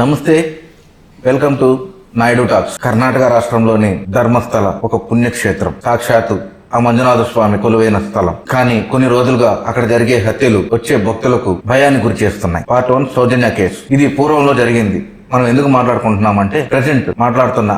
నమస్తే welcome to Naidu talks. Karnataka రాష్ట్రంలోని ధర్మస్థల ఒక పుణ్యక్షేత్రం. సాక్షాత్తు ఆ మంజునాథ స్వామి కొలువైన స్థలం. కానీ కొన్ని రోజులుగా అక్కడ జరిగే హత్యలు వచ్చే భక్తులకు భయాన్ని గురి చేస్తున్నాయి. Part one Soujanya case. ఇది పూర్వంలో జరిగింది. మనం ఎందుకు మాట్లాడుకుంటున్నామంటే ప్రజెంట్ మాట్లాడుతున్న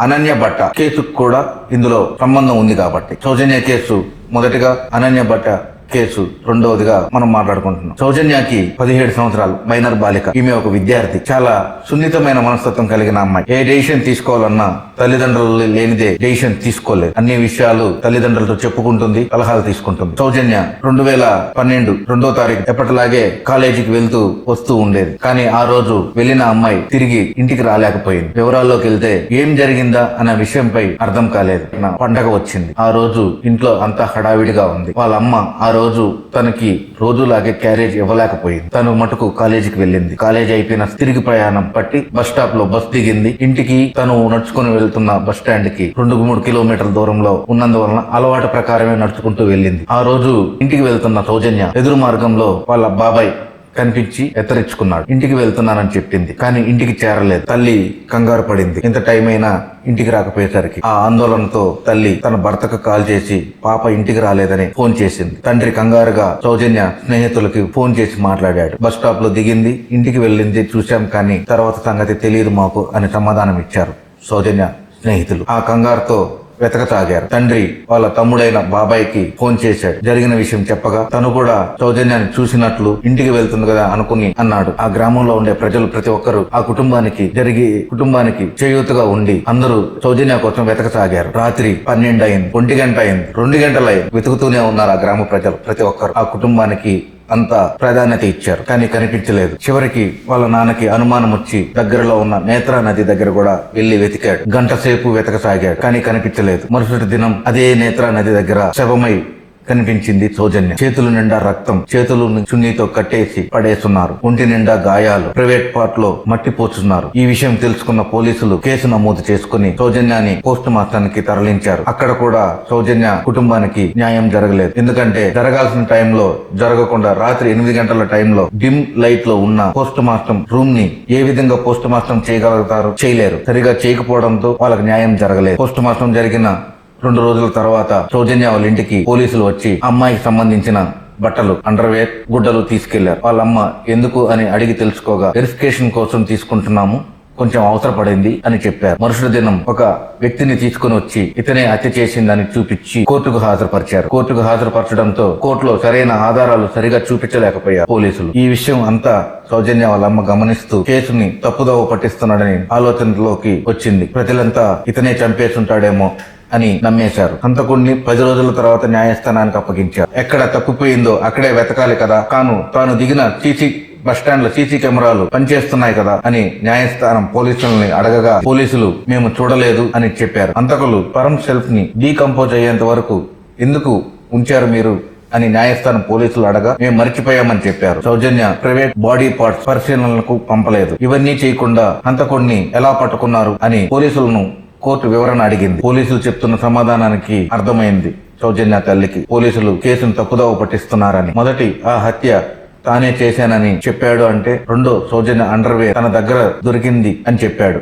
అనన్య భట్ట కేసుకు కూడా ఇందులో సంబంధం ఉంది కాబట్టి. సౌజన్య కేసు మొదటిగా అనన్య భట్ట కేసు రెండవదిగా మనం మాట్లాడుకుంటున్నాం. సౌజన్యకి పదిహేడు సంవత్సరాలు మైనర్ బాలిక. ఈమె ఒక విద్యార్థి. చాలా సున్నితమైన మనస్తత్వం కలిగిన అమ్మాయి. ఏ డెసిషన్ తీసుకోవాలన్నా తల్లిదండ్రులు లేనిదే డెసిషన్ తీసుకోలేదు. అన్ని విషయాలు తల్లిదండ్రులతో చెప్పుకుంటుంది సలహాలు తీసుకుంటుంది. సౌజన్య రెండు వేల పన్నెండు రెండో తారీఖు ఎప్పటిలాగే కాలేజీకి వెళ్తూ వస్తూ ఉండేది. కానీ ఆ రోజు వెళ్ళిన అమ్మాయి తిరిగి ఇంటికి రాలేకపోయింది. వివరాల్లోకి వెళ్తే ఏం జరిగిందా అన్న విషయంపై అర్థం కాలేదు. నా పండగ వచ్చింది. ఆ రోజు ఇంట్లో అంతా హడావిడిగా ఉంది. వాళ్ళ అమ్మ ఆ రోజు తనకి రోజులాగే క్యారేజ్ ఇవ్వలేకపోయింది. తను మటుకు కాలేజీకి వెళ్ళింది. కాలేజీ అయిపోయిన తిరిగి ప్రయాణం పట్టి బస్ స్టాప్లో బస్ దిగింది. ఇంటికి తను నడుచుకుని వెళ్తున్న బస్ స్టాండ్కి రెండు మూడు కిలోమీటర్ల దూరంలో ఉన్నందువలన అలవాటు ప్రకారమే నడుచుకుంటూ వెళ్ళింది. ఆ రోజు ఇంటికి వెళ్తున్న సౌజన్య ఎదురు మార్గంలో వాళ్ళ బాబాయ్ కనిపించి ఎత్తరించుకున్నాడు ఇంటికి వెళ్తున్నానని చెప్పింది. కానీ ఇంటికి చేరలేదు. తల్లి కంగారు పడింది. ఇంత టైం అయినా ఇంటికి రాకపోయేసరికి ఆ ఆందోళనతో తల్లి తన భర్తకు కాల్ చేసి పాప ఇంటికి రాలేదని ఫోన్ చేసింది. తండ్రి కంగారుగా సౌజన్య స్నేహితులకి ఫోన్ చేసి మాట్లాడాడు. బస్ స్టాప్లో దిగింది. ఇంటికి వెళ్ళింది. చూశాం కానీ తర్వాత సంగతి తెలియదు మాకు అని సమాధానం ఇచ్చారు సౌజన్య స్నేహితులు. ఆ కంగారుతో వెతకసాగారు తండ్రి వాళ్ళ తమ్ముడైన బాబాయ్కి ఫోన్ చేశాడు. జరిగిన విషయం చెప్పగా తను కూడా సౌజన్యాన్ని చూసినట్లు ఇంటికి వెళ్తుంది కదా అనుకుని అన్నాడు. ఆ గ్రామంలో ఉండే ప్రజలు ప్రతి ఒక్కరు ఆ కుటుంబానికి జరిగి కుటుంబానికి చేయూతగా ఉండి అందరూ సౌజన్య కోసం వెతకసాగారు. రాత్రి పన్నెండు అయింది ఒంటి గంట అయింది రెండు గంటలు అయింది. వెతుకుతూనే ఉన్నారు ఆ గ్రామ ప్రజలు ప్రతి ఒక్కరు. ఆ కుటుంబానికి అంత ప్రాధాన్యత ఇచ్చారు. కానీ కనిపించలేదు. చివరికి వాళ్ళ నాన్నకి అనుమానం వచ్చి దగ్గరలో ఉన్న నేత్రా నది దగ్గర కూడా వెళ్ళి వెతికాడు. గంట సేపు వెతకసాగాడు. కానీ కనిపించలేదు. మరుసటి దినం అదే నేత్రా నది దగ్గర శవమై కనిపించింది సౌజన్య చేతులు నిండా రక్తం చేతులు చున్నీతో కట్టేసి పడేస్తున్నారు. ఒంటి నిండా గాయాలు ప్రైవేట్ పార్ట్లో మట్టి పోస్తున్నారు. ఈ విషయం తెలుసుకున్న పోలీసులు కేసు నమోదు చేసుకుని సౌజన్యాన్ని పోస్ట్ మార్టానికి తరలించారు. అక్కడ కూడా సౌజన్య కుటుంబానికి న్యాయం జరగలేదు. ఎందుకంటే జరగాల్సిన టైంలో జరగకుండా రాత్రి ఎనిమిది గంటల టైంలో డిమ్ లైట్లో ఉన్న పోస్ట్ మార్టం రూమ్ని ఏ విధంగా పోస్ట్ మార్టం చేయగలుగుతారు చేయలేరు. సరిగా చేయకపోవడంతో వాళ్ళకి న్యాయం జరగలేదు. పోస్ట్ మార్టం జరిగిన రెండు రోజుల తర్వాత సౌజన్య వాళ్ళ ఇంటికి పోలీసులు వచ్చి అమ్మాయికి సంబంధించిన బట్టలు అండర్వేర్ గుడ్డలు తీసుకెళ్ళారు. వాళ్ళమ్మ ఎందుకు అని అడిగి తెలుసుకోగా వెరిఫికేషన్ కోసం తీసుకుంటున్నాము కొంచెం అవసరపడింది అని చెప్పారు. మరుసటి దినం ఒక వ్యక్తిని తీసుకుని వచ్చి ఇతనే హత్య చేసిందని చూపించి కోర్టుకు హాజరుపరిచారు. కోర్టుకు హాజరుపరచడంతో కోర్టులో సరైన ఆధారాలు సరిగా చూపించలేకపోయారు పోలీసులు. ఈ విషయం అంతా సౌజన్య వాళ్ళ అమ్మ గమనిస్తూ కేసుని తప్పుదోవ పట్టిస్తున్నాడని ఆలోచనలోకి వచ్చింది. ప్రజలంతా ఇతనే చంపేస్తుంటాడేమో అని నమ్మేశారు. హంతకుడిని పది రోజుల తర్వాత న్యాయస్థానానికి అప్పగించారు. ఎక్కడ తప్పిపోయిందో అక్కడే వెతకాలి కదా. తాను తాను దిగిన సీసీ బస్టాండ్లో సీసీ కెమెరాలు పనిచేస్తున్నాయి కదా అని న్యాయస్థానం పోలీసులని అడగగా పోలీసులు మేము చూడలేదు అని చెప్పారు. హంతకులు పరం సెల్ఫ్ని డీకంపోజ్ అయ్యేంత వరకు ఎందుకు ఉంచారు మీరు? అని న్యాయస్థానం పోలీసులు అడగా మేము మర్చిపోయామని చెప్పారు. సౌజన్య ప్రైవేట్ బాడీ పార్ట్స్ పరిశీలనలకు పంపలేదు. ఇవన్నీ చేయకుండా హంతకుడిని ఎలా పట్టుకున్నారు? అని పోలీసులను కోర్టు వివరణ అడిగింది. పోలీసులు చెప్తున్న సమాధానానికి అర్థమైంది. సౌజన్య తల్లికి పోలీసులు కేసును తప్పుదోవ పట్టిస్తున్నారని. మొదటి ఆ హత్య తానే చేశానని చెప్పాడు అంటే రెండో సౌజన్య అండర్వేర్ తన దగ్గర దొరికింది అని చెప్పాడు.